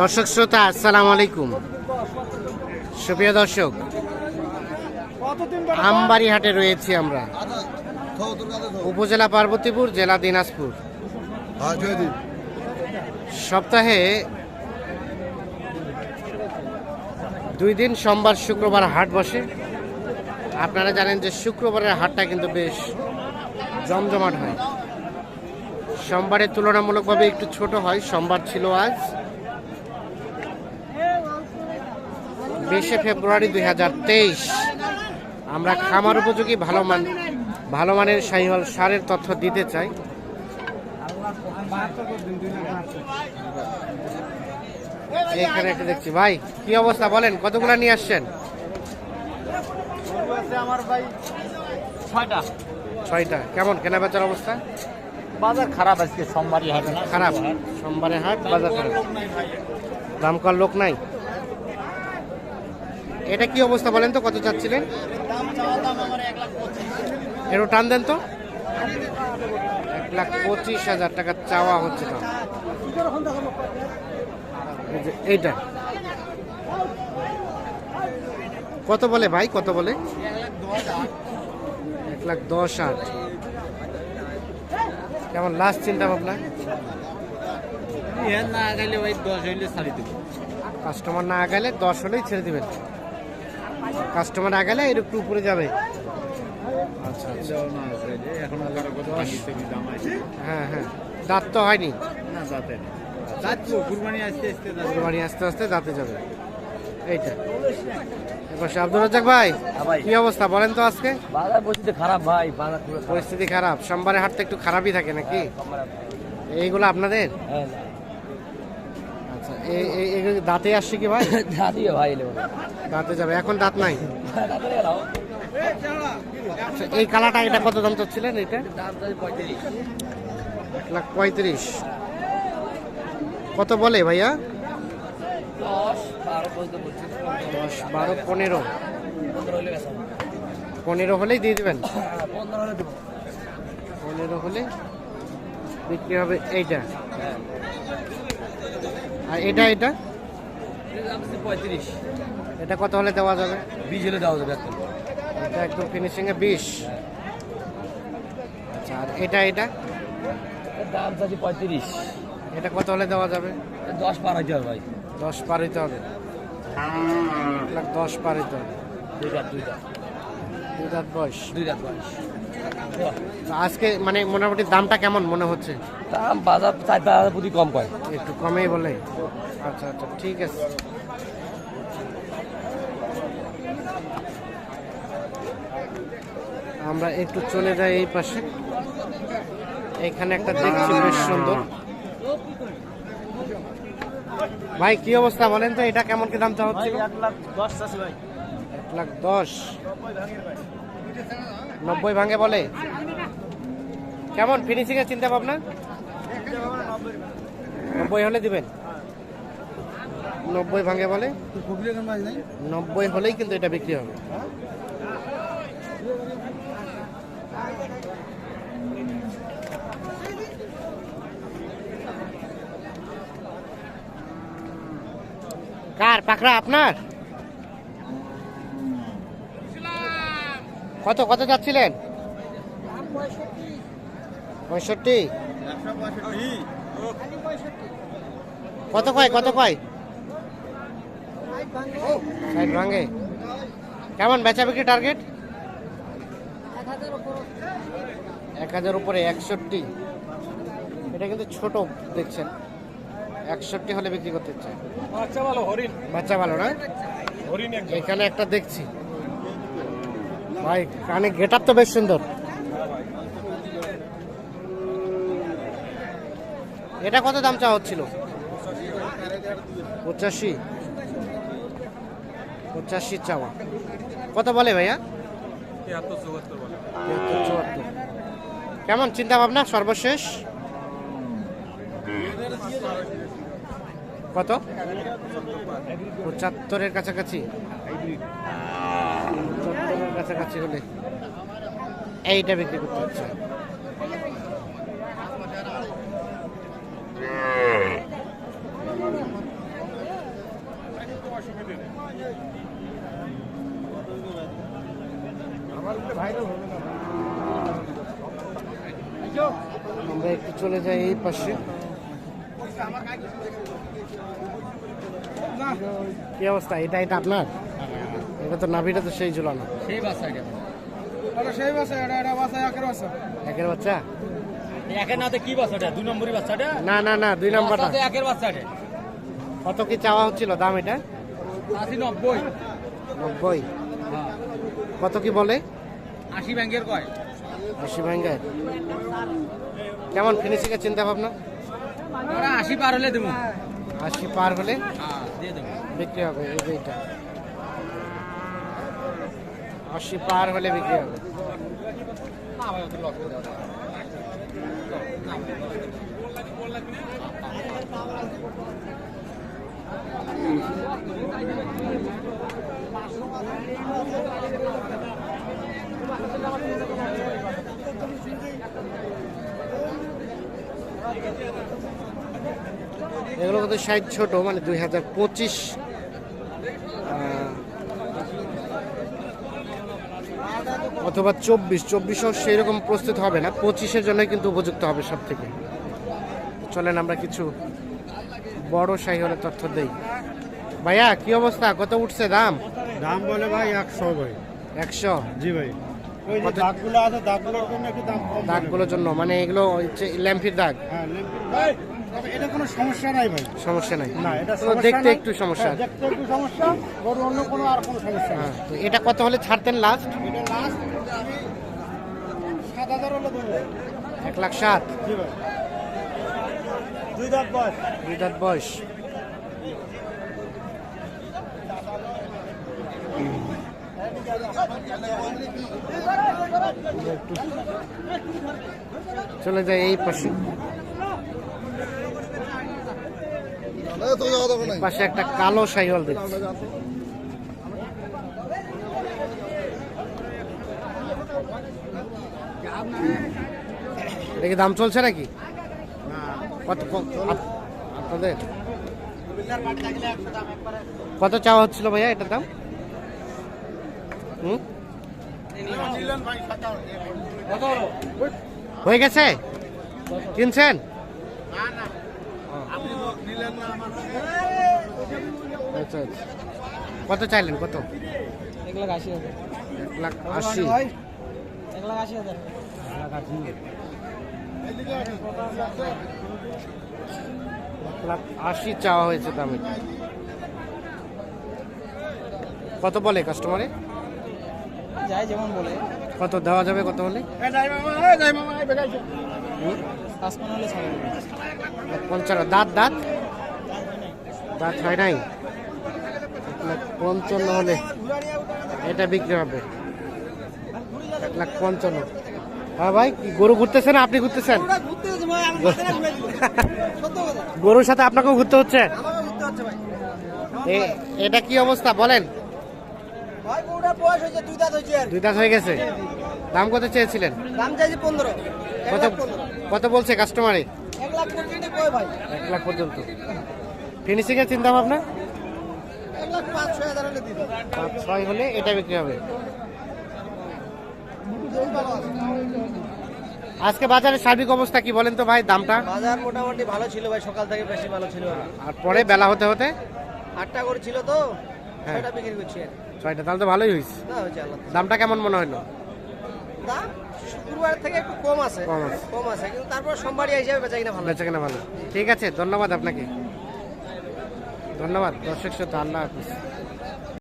দর্শক শ্রোতা, আসসালামু আলাইকুম। সুপ্রিয় দর্শক আমবাড়ি হাটে রয়েছি আমরা। উপজেলা পার্বতীপুর, জেলা দিনাজপুর। সপ্তাহে দুই দিন, সোমবার, শুক্রবার হাট বসে। আপনারা জানেন যে শুক্রবারের হাটটা কিন্তু বেশ জমজমাট হয়। সোমবারের তুলনামূলকভাবে একটু ছোট হয়, সোমবার ছিল আজ। বিশে ফেব্রুয়ারি দুই হাজার তেইশ। আমরা খামার উপযোগী ভালো মান ভালো মানের সাহিহল সারের তথ্য দিতে চাই। এখানে একটা দেখছি। ভাই কি অবস্থা বলেন? কতগুলা নিয়ে আসছেন? আমার ভাই ছয়টা। ছয়টা। কেমন? কেনা বেচার অবস্থা? বাজার খারাপ আজকে সোমবারই হাট খারাপ। সোমবারে হাট বাজার খারাপ। দাম কর লোক নাই? এটা কি অবস্থা বলেন তো কত চাচ্ছিলেন? একটু টান দেন তো। এক লাখ পঁচিশ হাজার টাকা চাওয়া হচ্ছে যে এইটা। কত বলে ভাই কত বলে? এক লাখ দশ আট কেমন লাস্ট চিন্তা ভাবনা না গেলে ওই দশ হইলে ছাড়ি দেবো। কাস্টমার না গেলে দশ হলেই ছেড়ে দিবেন। কাস্টমার না গেলে এর একটু উপরে যাবে। আচ্ছা আচ্ছা। হ্যাঁ হ্যাঁ। দাঁত তো হয়নি। না কুরবানি আসতে আসতে বাড়ি আস্তে আস্তে দাঁতে যাবে। এইটা। এবার আব্দুল ভাই ভাই। কি অবস্থা বলেন তো আজকে? বাজার পরিস্থিতি খারাপ ভাই পরিস্থিতি খারাপ। সোমবারে হাটটা একটু খারাপই থাকে নাকি? এইগুলো আপনাদের? হ্যাঁ আচ্ছা এই দাঁতে আসছে কি ভাই? দাদিও ভাই এলে। দাঁতে যাবে এখন দাঁত নাই? আচ্ছা, এই কালাটা এটা কত দাম চাচ্ছিলেন এটা? এক লাখ পঁয়ত্রিশ। কত বলে ভাইয়া? দশ বারো পনেরো। পনেরো হলেই দিয়ে দেবেন? পনেরো হলে দেবো। পনেরো হলে বিক্রি হবে এইটা। হ্যাঁ। আর এটা এটা? পঁয়ত্রিশ এটা কত হলে দেওয়া যাবে? বিশ হলে দেওয়া যাবে একদম এটা একদম ফিনিশিং এ বিশ। আচ্ছা আর এটা এটা? দাম চাচ্ছি পঁয়ত্রিশ। এটা কত হলে দেওয়া যাবে? দশ পার হইতে হবে ভাই। দশ পার হইতে হবে। দশ পার হইতে হবে। দুইটা রাত দুই রাত বয়স। দুই রাত বয়স। আজকে মানে মোটামুটি দামটা কেমন মনে হচ্ছে? দাম বাজার চার পাঁচ হাজার প্রতি কম কয় একটু কমেই বলে। আচ্ছা আচ্ছা ঠিক আছে। আমরা একটু চলে যাই এই পাশে। এখানে একটা দেখছি বেশ সুন্দর। ভাই কি অবস্থা বলেন তো এটা কেমন কি দাম চাওয়া হচ্ছে এক লাখ দশ এক লাখ দশ। নব্বই ভাঙে বলে? কেমন? ফিনিশিং এর চিন্তা ভাবনা? নব্বই হলে দিবেন? নব্বই ভাঙে বলে? নব্বই হলেই কিন্তু এটা বিক্রি হবে। কার? পাকড়া আপনার? কত কত যাচ্ছিলেন? পঁয়ষট্টি। কত কয় কত কয়? ভাঙে। কেমন বেচা বিক্রি টার্গেট? এক হাজার উপরে একষট্টি। এটা কিন্তু ছোট দেখছেন। একষট্টি হলে বিক্রি করতে চায়। আচ্ছা ভালো হরিণ। বাচ্চা ভালো না? এখানে একটা দেখছি। ভাই কানে গেট তো বেশ সুন্দর। এটা কত দাম চাওয়া হচ্ছিল? পঁচাশি। পঁচাশি চাওয়া। কত বলে ভাইয়া? কেমন চিন্তা ভাবনা সর্বশেষ? কত? পঁচাত্তরের কাছাকাছি। কাছাকাছি হলে এইটা বিক্রি করতে হচ্ছে। আমরা একটু চলে যাই এই পাশে। কি অবস্থা? এটা এটা আপনার? এটা তো নাভিটা তো সেই ঝুলানো। সেই বাচ্চা এটা এটা সেই বাসা এটা এটা বাসা একের বাসা। একের বাচ্চা? একের নাতে কি বাচ্চাটা? দুই নম্বরই বাচ্চাটা? না না না দুই নাম্বারটা। বাচ্চা তো একের বাচ্চাটা। কত কি চাওয়া হচ্ছিল? দাম এটা? আশি নব্বই। নব্বই। হ্যাঁ। কত কি বলে? আশি ব্যাংকের কয়? আশি কেমন ফিনিশিং এর চিন্তা ভাবনা ওরা আশি পার হলে দেবো। আশি পার হলে? হ্যাঁ দিয়ে দেবো। বিক্রি হবে এই যে এটা। আশি পার হলে বিক্রি হবে। এগুলো কিন্তু সাইজ ছোট মানে দুই হাজার পঁচিশ অথবা চব্বিশ চব্বিশও সেই রকম প্রস্তুত হবে না। পঁচিশের জন্য কিন্তু উপযুক্ত হবে সব থেকে চলেন আমরা কিছু বড় সাই হলে তথ্য দেই। ভাইয়া কি অবস্থা? কত উঠছে দাম? দাম বলে ভাই একশো ভাই। একশো? জি ভাই। দাগগুলোর জন্য মানে এগুলো হচ্ছে ল্যাম্পির দাগ। হ্যাঁ এটা কোনো সমস্যা নাই ভাই। সমস্যা নাই। না এটা দেখতে একটু সমস্যা। হ্যাঁ, দেখতে একটু সমস্যা অন্য কোনো আর কোনো সমস্যা হ্যাঁ তো এটা কত হলে ছাড়তেন লাস্ট এটা লাস্ট আমি সাত হাজার হলে দেবো এক লাখ সাত। দুই দাঁত বয়স। দুই দাঁত বয়স। চলে যায় এই পাশে। পাশে একটা কালো সাইহল দেখছি। কি দাম চলছে নাকি? কত আপনাদের? কত চাওয়া হচ্ছিল ভাইয়া এটার দাম? হুম? হয়ে গেছে? কিনছেন? আচ্ছা আচ্ছা। কত চাইলেন? কত? এক লাখ আশি হাজার। এক লাখ আশি। এক লাখ আশি হাজার। লাখ আশি চাওয়া হয়েছে দামে। কত বলে কাস্টমারে যাই যেমন বলে। কত দেওয়া যাবে কত হলে? পাঁচপান্ন হলে ছাড়বে পঞ্চান্ন দাঁত দাঁত? দাঁত হয় নাই? এক লাখ পঞ্চান্ন হলে। এটা বিক্রি হবে। এক লাখ পঞ্চান্ন। হ্যাঁ ভাই গরু ঘুরতেছে না আপনি ঘুরতেছেন? গরুর সাথে আপনাকেও ঘুরতে হচ্ছে? এটা কি অবস্থা বলেন। দুই দাঁত হয়ে গেছে। দাম কত চেয়েছিলেন? কত কত বলছে কাস্টমারে এক লাখ পর্যন্ত। ফিনিশিং এর চিন্তা ভাবনা? পাঁচ ছয় হলে এটা বিক্রি হবে। আজকে বাজারের সার্বিক অবস্থা কি বলেন তো ভাই দামটা? বাজার মোটামুটি ভালো ছিল ভাই সকাল থেকে বেশি ভালো ছিল। আর পরে বেলা হতে হতে? আটটা করে ছিল তো হ্যাঁ। সেটা বিক্রি করছি ছয়টা তাহলে তো ভালোই হয়েছে না দামটা কেমন মনে হলো দাম শুক্রবার থেকে একটু কম আছে। কম আছে। কম আছে কিন্তু তারপর সোমবারই হিসাবে বেচা কিনা ভালো। বেচা কেনা ভালো। ঠিক আছে ধন্যবাদ আপনাকে। ধন্যবাদ দর্শক শ্রোতা আল্লাহ হাফিজ।